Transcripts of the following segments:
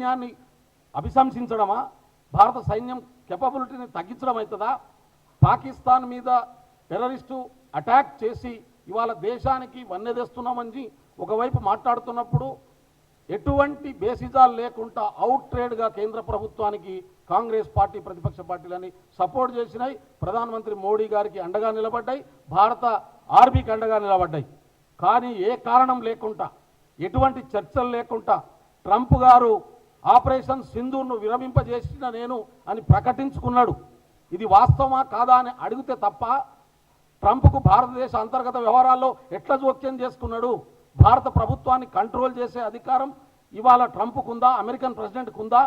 సైన్యాన్ని అభిశంసించడమా? భారత సైన్యం కెపబిలిటీని తగ్గించడం అవుతుందా పాకిస్తాన్ మీద టెర్రరిస్టు అటాక్ చేసి ఇవాళ దేశానికి వన్నెదేస్తున్నామని ఒకవైపు మాట్లాడుతున్నప్పుడు ఎటువంటి బేసిజాలు లేకుండా అవుట్ ట్రేడ్గా కేంద్ర ప్రభుత్వానికి కాంగ్రెస్ పార్టీ ప్రతిపక్ష పార్టీలని సపోర్ట్ చేసినాయి. ప్రధానమంత్రి మోడీ గారికి అండగా నిలబడ్డాయి. భారత ఆర్మీకి అండగా నిలబడ్డాయి. కానీ ఏ కారణం లేకుండా ఎటువంటి చర్చలు లేకుండా ట్రంప్ గారు ఆపరేషన్ సింధూర్ను విరమింపజేసిన నేను అని ప్రకటించుకున్నాడు. ఇది వాస్తవమా కాదా అని అడిగితే తప్ప ట్రంప్కు భారతదేశ అంతర్గత వ్యవహారాల్లో ఎట్లా జోక్యం చేసుకున్నాడు? భారత ప్రభుత్వాన్ని కంట్రోల్ చేసే అధికారం ఇవాళ ట్రంప్కుందా? అమెరికన్ ప్రెసిడెంట్కు ఉందా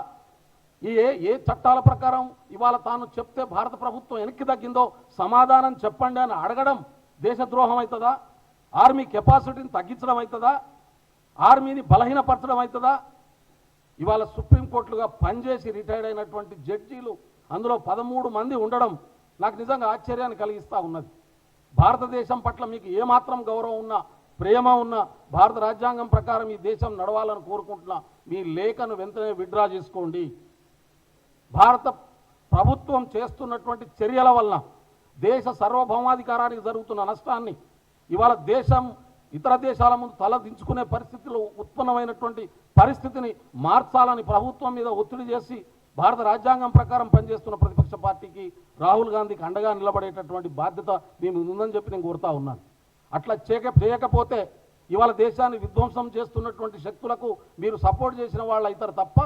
ఏ ఏ చట్టాల ప్రకారం ఇవాళ తాను చెప్తే భారత ప్రభుత్వం వెనక్కి తగ్గిందో సమాధానం చెప్పండి అని అడగడం దేశద్రోహం అవుతుందా? ఆర్మీ కెపాసిటీని తగ్గించడం అవుతుందా? ఆర్మీని బలహీనపరచడం అవుతుందా? ఇవాళ సుప్రీంకోర్టులుగా పనిచేసి రిటైర్డ్ అయినటువంటి జడ్జీలు అందులో పదమూడు మంది ఉండడం నాకు నిజంగా ఆశ్చర్యాన్ని కలిగిస్తూ ఉన్నది. భారతదేశం పట్ల మీకు ఏమాత్రం గౌరవం ఉన్నా ప్రేమ ఉన్న భారత రాజ్యాంగం ప్రకారం ఈ దేశం నడవాలని కోరుకుంటున్నా మీ లేఖను వెంటనే విడ్రా చేసుకోండి. భారత ప్రభుత్వం చేస్తున్నటువంటి చర్యల వలన దేశ సార్వభౌమాధికారానికి జరుగుతున్న నష్టాన్ని ఇవాళ దేశం ఇతర దేశాల ముందు తల దించుకునే పరిస్థితిలో ఉత్పన్నమైనటువంటి పరిస్థితిని మార్చాలని ప్రభుత్వం మీద ఒత్తిడి చేసి భారత రాజ్యాంగం ప్రకారం పనిచేస్తున్న ప్రతిపక్ష పార్టీకి రాహుల్ గాంధీకి అండగా నిలబడేటటువంటి బాధ్యత మేము ఉందని చెప్పి నేను కోరుతా ఉన్నాను. అట్లా చేయక చేయకపోతే ఇవాళ దేశాన్ని విధ్వంసం చేస్తున్నటువంటి శక్తులకు మీరు సపోర్ట్ చేసిన వాళ్ళు అవుతారు తప్ప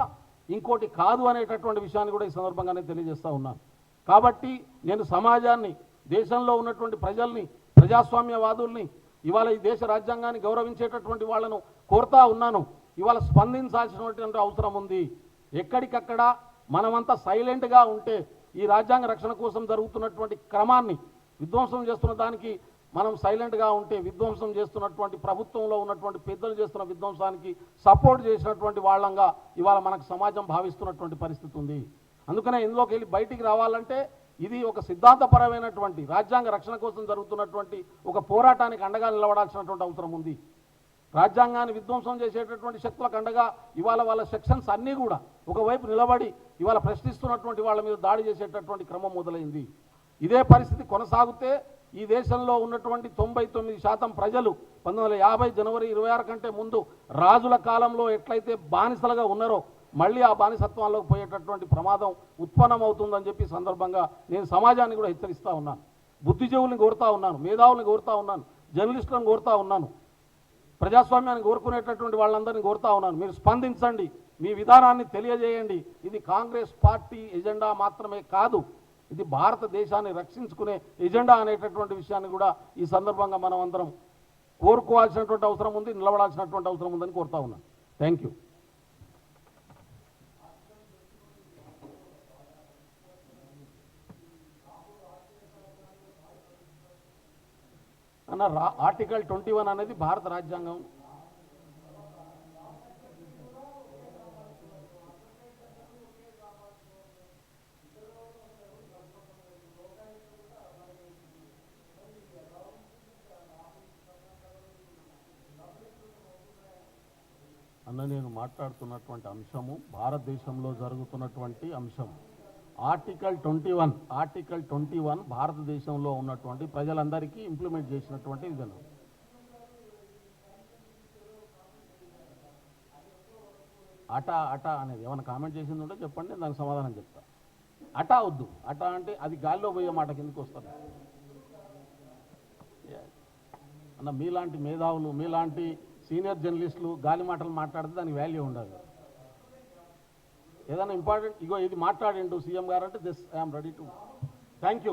ఇంకోటి కాదు అనేటటువంటి విషయాన్ని కూడా ఈ సందర్భంగానే తెలియజేస్తూ ఉన్నాను. కాబట్టి నేను సమాజాన్ని దేశంలో ఉన్నటువంటి ప్రజల్ని ప్రజాస్వామ్యవాదుల్ని ఇవాళ ఈ దేశ రాజ్యాంగాన్ని గౌరవించేటటువంటి వాళ్ళను కోరుతా ఉన్నాను. ఇవాళ స్పందించాల్సినటువంటి అవసరం ఉంది. ఎక్కడికక్కడ మనమంతా సైలెంట్గా ఉంటే ఈ రాజ్యాంగ రక్షణ కోసం జరుగుతున్నటువంటి క్రమాన్ని విధ్వంసం చేస్తున్న దానికి మనం సైలెంట్గా ఉంటే విధ్వంసం చేస్తున్నటువంటి ప్రభుత్వంలో ఉన్నటువంటి పెద్దలు చేస్తున్న విధ్వంసానికి సపోర్ట్ చేసినటువంటి వాళ్ళంగా ఇవాళ మనకు సమాజం భావిస్తున్నటువంటి పరిస్థితి ఉంది. అందుకనే ఇందులోకి వెళ్ళి బయటికి రావాలంటే ఇది ఒక సిద్ధాంతపరమైనటువంటి రాజ్యాంగ రక్షణ కోసం జరుగుతున్నటువంటి ఒక పోరాటానికి అండగా నిలబడాల్సినటువంటి అవసరం ఉంది. రాజ్యాంగాన్ని విధ్వంసం చేసేటటువంటి శక్తులకు అండగా ఇవాళ వాళ్ళ సెక్షన్స్ అన్నీ కూడా ఒకవైపు నిలబడి ఇవాళ ప్రశ్నిస్తున్నటువంటి వాళ్ళ మీద దాడి చేసేటటువంటి క్రమం మొదలైంది. ఇదే పరిస్థితి కొనసాగితే ఈ దేశంలో ఉన్నటువంటి తొంభై తొమ్మిది శాతం ప్రజలు పంతొమ్మిది వందల యాభై జనవరి ఇరవై ఆరు కంటే ముందు రాజుల కాలంలో ఎట్లయితే బానిసలుగా ఉన్నారో మళ్ళీ ఆ బానిసత్వంలోకి పోయేటటువంటి ప్రమాదం ఉత్పన్నమవుతుందని చెప్పి సందర్భంగా నేను సమాజాన్ని కూడా హెచ్చరిస్తా ఉన్నాను. బుద్ధిజీవుల్ని కోరుతా ఉన్నాను మేధావుల్ని కోరుతా ఉన్నాను జర్నలిస్టులను కోరుతా ఉన్నాను ప్రజాస్వామ్యాన్ని కోరుకునేటటువంటి వాళ్ళందరినీ కోరుతా ఉన్నాను. మీరు స్పందించండి మీ విధానాన్ని తెలియజేయండి. ఇది కాంగ్రెస్ పార్టీ ఎజెండా మాత్రమే కాదు ఇది భారతదేశాన్ని రక్షించుకునే ఎజెండా అనేటటువంటి విషయాన్ని కూడా ఈ సందర్భంగా మనం అందరం కోరుకోవాల్సినటువంటి అవసరం ఉంది నిలబడాల్సినటువంటి అవసరం ఉందని కోరుతా ఉన్నాను. Thank you. అన్న ఆర్టికల్ ట్వంటీ వన్ అనేది భారత రాజ్యాంగం. అన్న నేను మాట్లాడుతున్నటువంటి అంశము భారతదేశంలో జరుగుతున్నటువంటి అంశం article twenty one article twenty one భారతదేశంలో ఉన్నటువంటి ప్రజలందరికీ ఇంప్లిమెంట్ చేసినటువంటి విధానం. అటా అటా అనేది ఏమైనా కామెంట్ చేసింది ఉంటే చెప్పండి నేను దానికి సమాధానం చెప్తా. అటా వద్దు. అటా అంటే అది గాల్లో పోయే మాట కిందకి వస్తుంది. అన్న మీలాంటి మేధావులు మీలాంటి సీనియర్ జర్నలిస్టులు గాలి మాటలు మాట్లాడితే దానికి వాల్యూ ఉండదు. ఏదైనా ఇంపార్టెంట్ ఇగో ఇది మాట్లాడండు సీఎం గారు అంటే this I'm ready to thank you